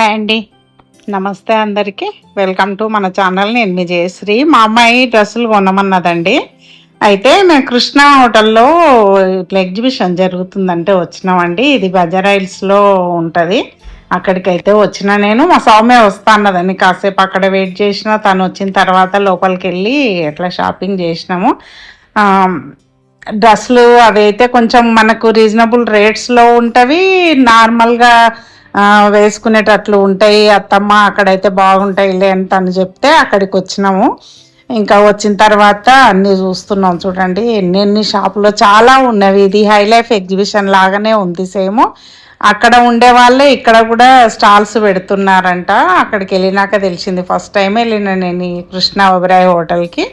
Hi అండి. నమస్తే అందరికీ. వెల్కమ్ టు మన ఛానల్ నేను మీ జయశ్రీ. మా అమ్మాయి డ్రెస్సులు కొనమన్నదండి. అయితే మేము కృష్ణ హోటల్లో ఇట్లా ఎగ్జిబిషన్ జరుగుతుందంటే వచ్చినామండి. ఇది బజారాయిల్స్లో ఉంటుంది. అక్కడికైతే వచ్చిన నేను. మా సౌమ్య వస్తా అన్నదని కాసేపు అక్కడ వెయిట్ చేసిన తను వచ్చిన తర్వాత లోపలికి వెళ్ళి ఎట్లా షాపింగ్ చేసినాము. డ్రెస్సులు అవి అయితే కొంచెం మనకు రీజనబుల్ రేట్స్లో ఉంటవి. నార్మల్గా వేసుకునేటట్లు ఉంటాయి అత్తమ్మ అక్కడైతే బాగుంటాయిలే అని చెప్తే అక్కడికి వచ్చినాము. ఇంకా వచ్చిన తర్వాత అన్నీ చూస్తున్నాం చూడండి ఎన్ని షాపులో చాలా ఉన్నవి. ఇది హై లైఫ్ ఎగ్జిబిషన్ లాగానే ఉంది సేమ్. అక్కడ ఉండే వాళ్ళే ఇక్కడ కూడా స్టాల్స్ పెడుతున్నారంట. అక్కడికి వెళ్ళినాక తెలిసింది ఫస్ట్ టైం వెళ్ళిన నేను ఈ కృష్ణ ఒబరాయ్ హోటల్కి.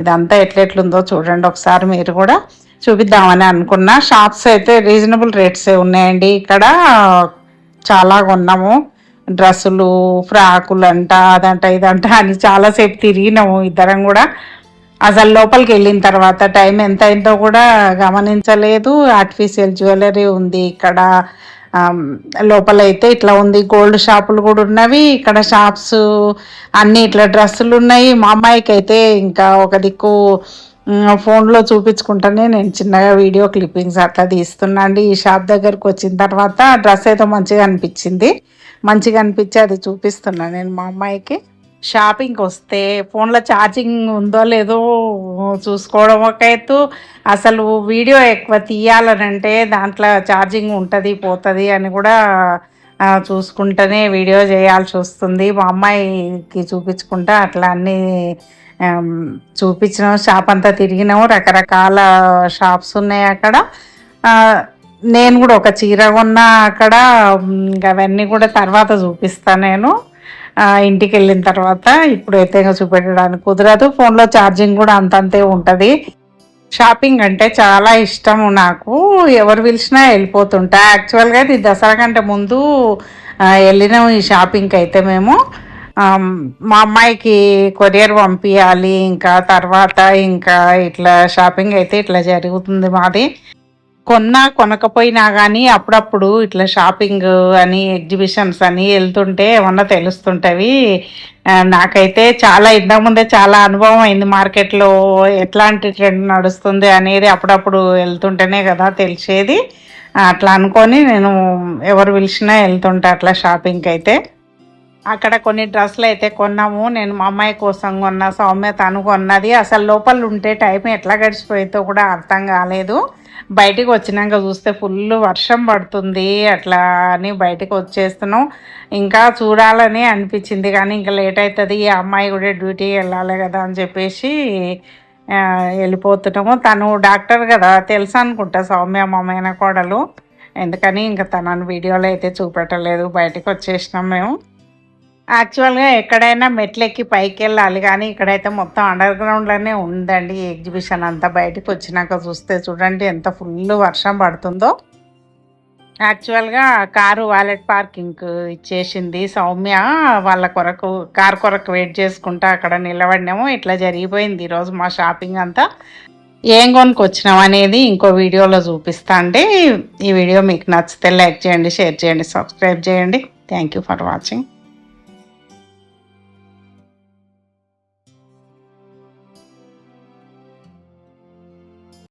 ఇదంతా ఎట్లెట్లుందో చూడండి ఒకసారి మీరు కూడా చూపిద్దామని అనుకున్నా. షాప్స్ అయితే రీజనబుల్ రేట్సే ఉన్నాయండి. ఇక్కడ చాలా కొన్నాము డ్రెస్సులు ఫ్రాకులు అంట అదంట ఇదంట అని చాలాసేపు తిరిగినాము ఇద్దరం కూడా. అసలు లోపలికి వెళ్ళిన తర్వాత టైం ఎంత అయిందో కూడా గమనించలేదు. ఆర్టిఫిషియల్ జ్యువెలరీ ఉంది ఇక్కడ. లోపలైతే లోపల అయితే ఇట్లా ఉంది. గోల్డ్ షాపులు కూడా ఉన్నవి. ఇక్కడ షాప్స్ అన్ని ఇట్లా డ్రెస్సులు ఉన్నాయి. మా అమ్మాయికి అయితే ఇంకా ఒక దిక్కు ఫోన్లో చూపించుకుంటానే నేను చిన్నగా వీడియో క్లిప్పింగ్స్ అట్లా తీస్తున్నా అండి ఈ షాప్ దగ్గరకు వచ్చిన తర్వాత డ్రెస్ అయితే మంచిగా అనిపించింది. మంచిగా అనిపించి అది చూపిస్తున్నా నేను మా అమ్మాయికి. షాపింగ్కి వస్తే ఫోన్లో ఛార్జింగ్ ఉందో లేదో చూసుకోవడం ఒక ఎత్తు. అసలు వీడియో ఎక్కువ తీయాలనంటే దాంట్లో ఛార్జింగ్ ఉంటుంది పోతుంది అని కూడా చూసుకుంటేనే చూసుకుంటూనే వీడియో చేయాల్సి వస్తుంది. మా అమ్మాయికి చూపించుకుంటా అట్లా అన్నీ చూపించినాం షాప్ అంతా తిరిగినాము. రకరకాల షాప్స్ ఉన్నాయి అక్కడ. నేను కూడా ఒక చీర కొన్నా అక్కడ. ఇంకా అవన్నీ కూడా తర్వాత చూపిస్తాను నేను. ఇంటికి వెళ్ళిన తర్వాత ఇప్పుడు అయితే చూపెట్టడానికి కుదరదు. ఫోన్లో ఛార్జింగ్ కూడా అంతంతే ఉంటుంది. షాపింగ్ అంటే చాలా ఇష్టము నాకు. ఎవరు పిలిచినా వెళ్ళిపోతుంటా. యాక్చువల్గా ఇది దసరా కంటే ముందు వెళ్ళినాము ఈ షాపింగ్కి అయితే మేము. మా అమ్మాయికి కొరియర్ పంపించాలి ఇంకా తర్వాత ఇంకా ఇట్లా షాపింగ్ అయితే ఇట్లా జరుగుతుంది మాది. కొన్నా కొనకపోయినా కానీ అప్పుడప్పుడు ఇట్లా షాపింగ్ అని ఎగ్జిబిషన్స్ అని వెళ్తుంటే ఏమన్నా తెలుస్తుంటవి. నాకైతే చాలా ఇంతకుముందే చాలా అనుభవం అయింది మార్కెట్లో ఎట్లాంటి ట్రెండ్ నడుస్తుంది అనేది అప్పుడప్పుడు వెళ్తుంటేనే కదా తెలిసేది. అట్లా అనుకొని నేను ఎవరు పిలిచినా వెళ్తుంటా అట్లా షాపింగ్కి అయితే అక్కడ కొన్ని డ్రెస్సులు అయితే కొన్నాము. నేను మా అమ్మాయి కోసం కొన్న సౌమ్య తను కొన్నది. అసలు లోపల ఉంటే టైం ఎట్లా గడిచిపోయిందో కూడా అర్థం కాలేదు. బయటికి వచ్చినాక చూస్తే ఫుల్ వర్షం పడుతుంది. అట్లా అని బయటకు వచ్చేస్తున్నాం. ఇంకా చూడాలని అనిపించింది. కానీ ఇంకా లేట్ అవుతుంది. ఈ అమ్మాయి కూడా డ్యూటీ వెళ్ళాలి కదా అని చెప్పేసి వెళ్ళిపోతున్నాము. తను డాక్టర్ కదా తెలుసు అనుకుంటా సౌమ్య మామైన కోడలు. ఎందుకని ఇంకా తనను వీడియోలో అయితే చూపెట్టలేదు. బయటకు వచ్చేసినాం మేము. యాక్చువల్గా ఎక్కడైనా మెట్లెక్కి పైకి వెళ్ళాలి కానీ ఇక్కడైతే మొత్తం అండర్ గ్రౌండ్లోనే ఉందండి ఎగ్జిబిషన్ అంతా. బయటకు వచ్చినాక చూస్తే చూడండి ఎంత ఫుల్ వర్షం పడుతుందో. యాక్చువల్గా కారు వాలెట్ పార్కింగ్ ఇచ్చేసింది సౌమ్య. వాళ్ళ కొరకు కార్ కొరకు వెయిట్ చేసుకుంటా అక్కడ నిలబడినాము. ఇట్లా జరిగిపోయింది ఈరోజు మా షాపింగ్ అంతా. ఏం కొనుక్కొచ్చినాం అనేది ఇంకో వీడియోలో చూపిస్తా అండి. ఈ వీడియో మీకు నచ్చితే లైక్ చేయండి షేర్ చేయండి సబ్స్క్రైబ్ చేయండి. Thank you for watching.